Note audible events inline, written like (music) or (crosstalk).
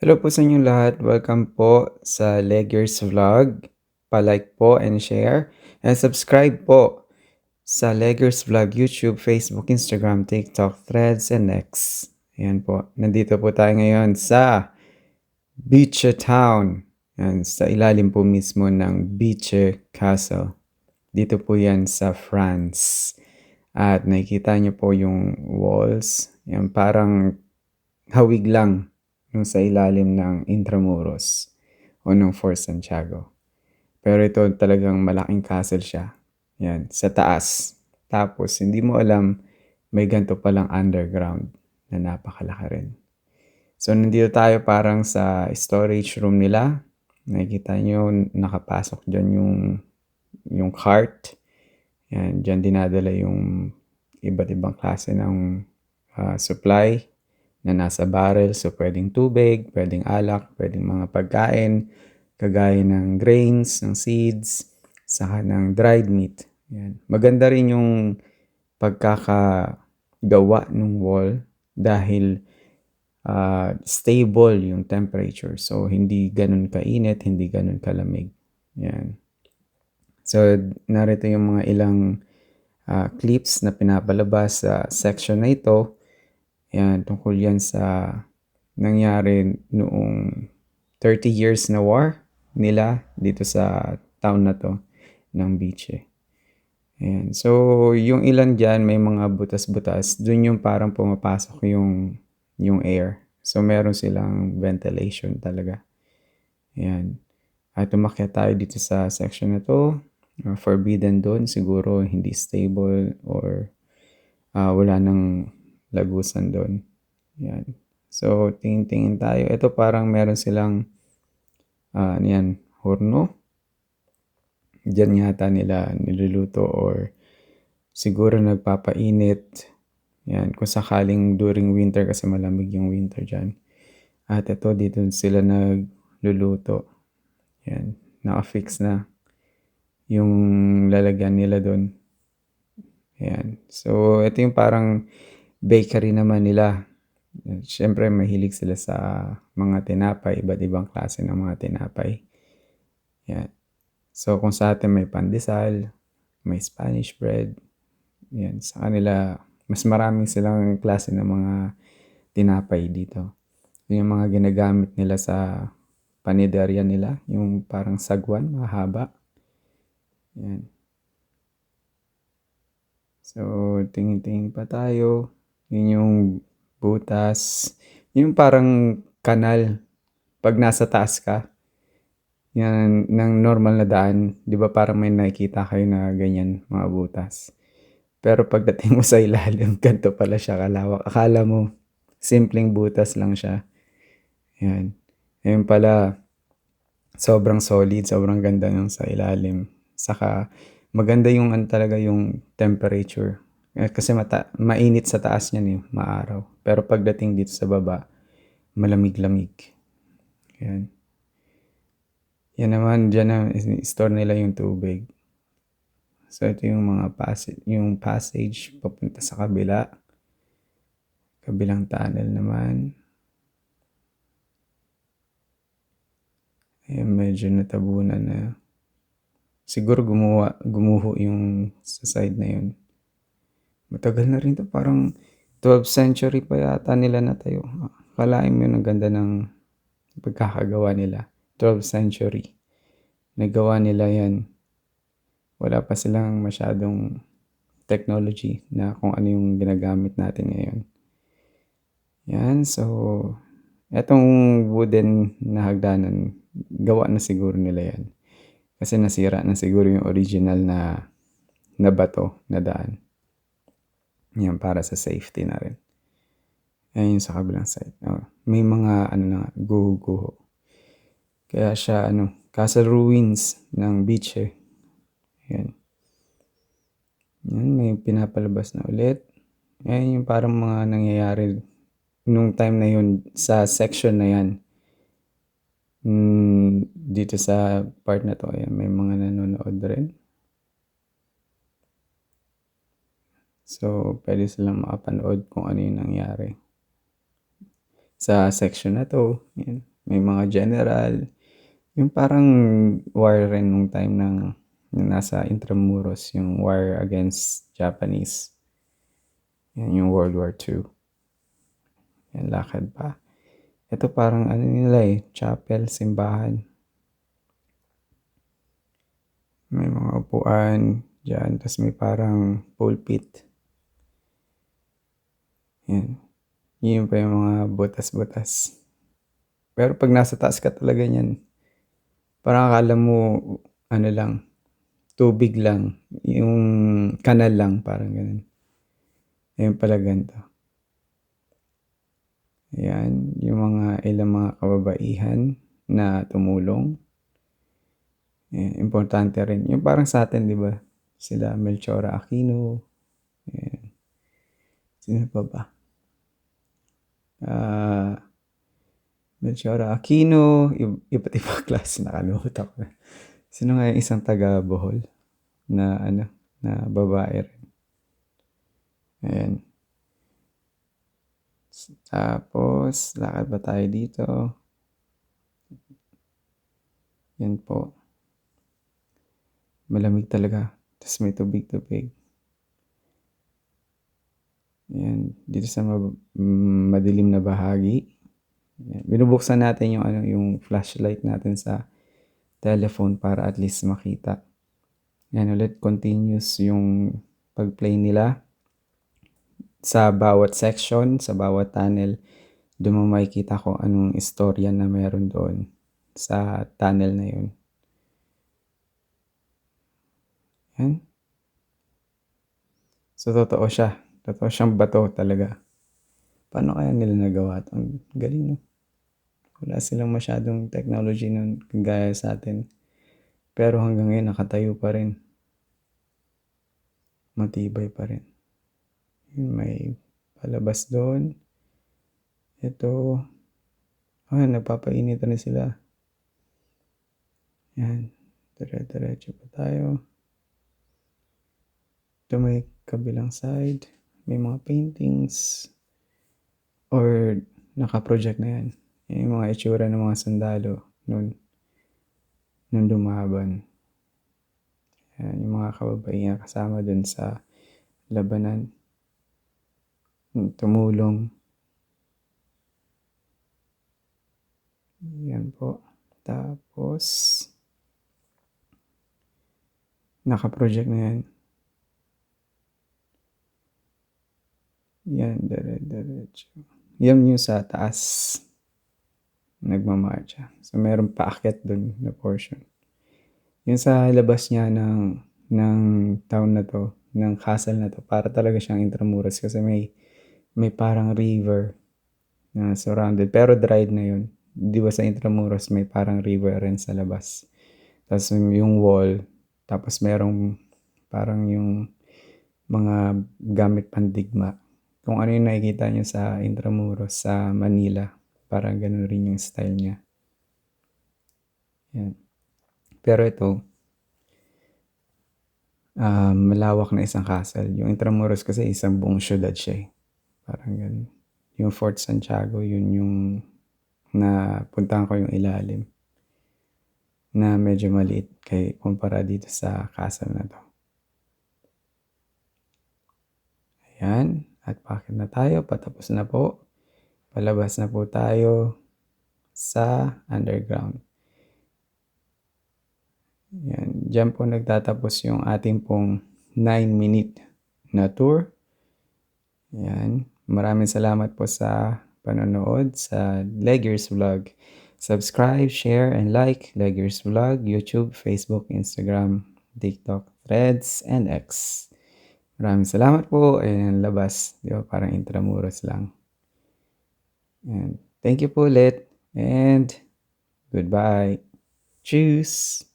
Hello po sa inyong lahat. Welcome po sa Leggers Vlog. Pa-like po and share. And subscribe po sa Leggers Vlog YouTube, Facebook, Instagram, TikTok, Threads, and X. Ayan po. Nandito po tayo ngayon sa Beach Town. Yan, sa ilalim po mismo ng Beach Castle. Dito po yan sa France. At nakikita niyo po yung walls. Yan, parang hawig lang yung sa ilalim ng Intramuros o ng Fort Santiago. Pero ito talagang malaking castle siya. Yan, sa taas. Tapos, hindi mo alam, may ganito palang underground na napakalaki rin. So, nandito tayo parang sa storage room nila. Nakikita nyo, nakapasok dyan yung, yung cart. Yan, dyan dinadala yung iba't ibang klase ng ah, supply na nasa barrel. So, pwedeng tubig, pwedeng alak, pwedeng mga pagkain, kagaya ng grains, ng seeds, saka ng dried meat. Yan. Maganda rin yung pagkakagawa ng wall dahil ah, stable yung temperature. So, hindi ganun kainit, hindi ganun kalamig. Yan. So, narito yung mga ilang ah, clips na pinapalabas sa section na ito. Yan, tungkol yan sa nangyari noong 30 years na war nila dito sa town na to ng Biche. Ayan. So, yung ilan dyan, may mga butas-butas. Doon yung parang pumapasok yung, yung air. So, meron silang ventilation talaga. Ayan. At umakyat tayo dito sa section na to. Uh, forbidden doon. Siguro hindi stable or ah, wala nang lagusan doon. Yan. So, tingin-tingin tayo. Ito parang meron silang, ah, ano horno. Diyan yata nila niluluto or siguro nagpapainit. Yan, kung sakaling during winter kasi malamig yung winter dyan. At ito, dito sila nagluluto. Yan, naka-fix na yung lalagyan nila doon. Ayan. So, ito yung parang bakery naman nila. Siyempre, mahilig sila sa mga tinapay, iba't ibang klase ng mga tinapay. Yan. So, kung sa atin may pandesal, may Spanish bread, yan. Sa kanila, mas maraming silang klase ng mga tinapay dito. Yun yung mga ginagamit nila sa paniderya nila, yung parang sagwan, mahaba. Yan. So, tingin-tingin pa tayo. Yun yung butas. Yung parang kanal. Pag nasa taas ka, yan, ng normal na daan, di ba parang may nakikita kayo na ganyan, mga butas. Pero pagdating mo sa ilalim, (laughs) ganito pala siya kalawak. Akala mo, simpleng butas lang siya. Yan. Ayun pala, sobrang solid, sobrang ganda ng sa ilalim. Saka, maganda yung ano talaga yung temperature. Eh, Kasi mata, mainit sa taas niyan eh, maaraw. Pero pagdating dito sa baba, malamig-lamig. Yan. Yan naman, dyan na store nila yung tubig. So, ito yung mga passage, yung passage papunta sa kabila. Kabilang tunnel naman. Ayan, medyo natabunan na. Siguro gumawa, gumuho yung sa side na yun. Matagal na rin to. Parang 12th century pa yata nila natayo. Kalain mo yun ang ganda ng pagkakagawa nila. 12th century. Nagawa nila yan. Wala pa silang masyadong technology na kung ano yung ginagamit natin ngayon. Yan, so etong wooden na hagdanan, gawa na siguro nila yan. Kasi nasira na siguro yung original na na bato na daan. Yan, para sa safety na rin. Ayan yung sa kabilang side. Oh, may mga ano na guho-guho. Kaya siya ano, castle ruins ng beach eh. Yan. Yan, may pinapalabas na ulit. Ayan yung parang mga nangyayari nung time na yun sa section na yan. Mm, dito sa part na to, ayan, may mga nanonood rin. So, pwede silang makapanood kung ano yung nangyari. Sa section na to, yan. may mga general. Yung parang war rin nung time ng nasa Intramuros, yung war against Japanese. Yan yung World War II. Yan, lakad pa. Ito parang ano nila eh, chapel, simbahan. May mga upuan dyan, tapos may parang pulpit. Yan. Yun pa yung mga butas-butas. Pero pag nasa taas ka talaga niyan, parang akala mo, ano lang, tubig lang. Yung kanal lang, parang ganun. Ayun pala ganito. Ayan, yung mga ilang mga kababaihan na tumulong. Ayan, importante rin. Yung parang sa atin, di ba? Sila Melchora Aquino. Ayan. Sino pa ba? Uh, Melchora Aquino. Iba't ibang (laughs) klase. Nakalimutan ko. Sino nga yung isang taga Bohol? Na ano? Na babae rin. Ayan. Tapos, lakad ba tayo dito? Yan po. Malamig talaga. Tapos may tubig-tubig. Yan. Dito sa madilim na bahagi. Yan. Binubuksan natin yung, ano, yung flashlight natin sa telephone para at least makita. Yan ulit. Continuous yung pag-play nila sa bawat section, sa bawat tunnel, doon mo makikita kung anong istorya na meron doon sa tunnel na yun. Yan. So, totoo siya. Totoo siyang bato talaga. Paano kaya nila nagawa ito? Ang galing, no? Wala silang masyadong technology nun kagaya sa atin. Pero hanggang ngayon, nakatayo pa rin. Matibay pa rin. May palabas doon. Ito. Ah, nagpapainit na sila. Yan. Dire-diretso pa tayo. Ito may kabilang side. May mga paintings. Or naka-project na yan. Yung mga itsura ng mga sandalo noon. Nung dumaban. Yan, yung mga kababaihan kasama dun sa labanan tumulong. Yan po. Tapos, naka-project na yan. Yan, dire-diretso. Yan yung sa taas. Nagmamarcha. So, meron paakyat dun na portion. Yung sa labas niya ng, ng town na to, ng castle na to, para talaga siyang Intramuros kasi may may parang river na surrounded. Pero dried na yun. Di ba sa Intramuros may parang river rin sa labas. Tapos yung wall, tapos merong parang yung mga gamit pandigma. Kung ano yung nakikita nyo sa Intramuros, sa Manila. Parang ganun rin yung style niya. Yan. Pero ito, um, malawak na isang castle. Yung Intramuros kasi isang buong syudad siya eh. Parang ganun. Yung Fort Santiago, yun yung napuntahan ko yung ilalim na medyo maliit kay kumpara dito sa castle na to. Ayan. At bakit na tayo? Patapos na po. Palabas na po tayo sa underground. Yan. Diyan po nagtatapos yung ating pong 9 minute na tour. Yan. Maraming salamat po sa panonood sa Leggers Vlog. Subscribe, share, and like Leggers Vlog, YouTube, Facebook, Instagram, TikTok, Threads, and X. Maraming salamat po. Ayan, labas. Di ba? Parang intramuros lang. And thank you po ulit. And goodbye. Cheers!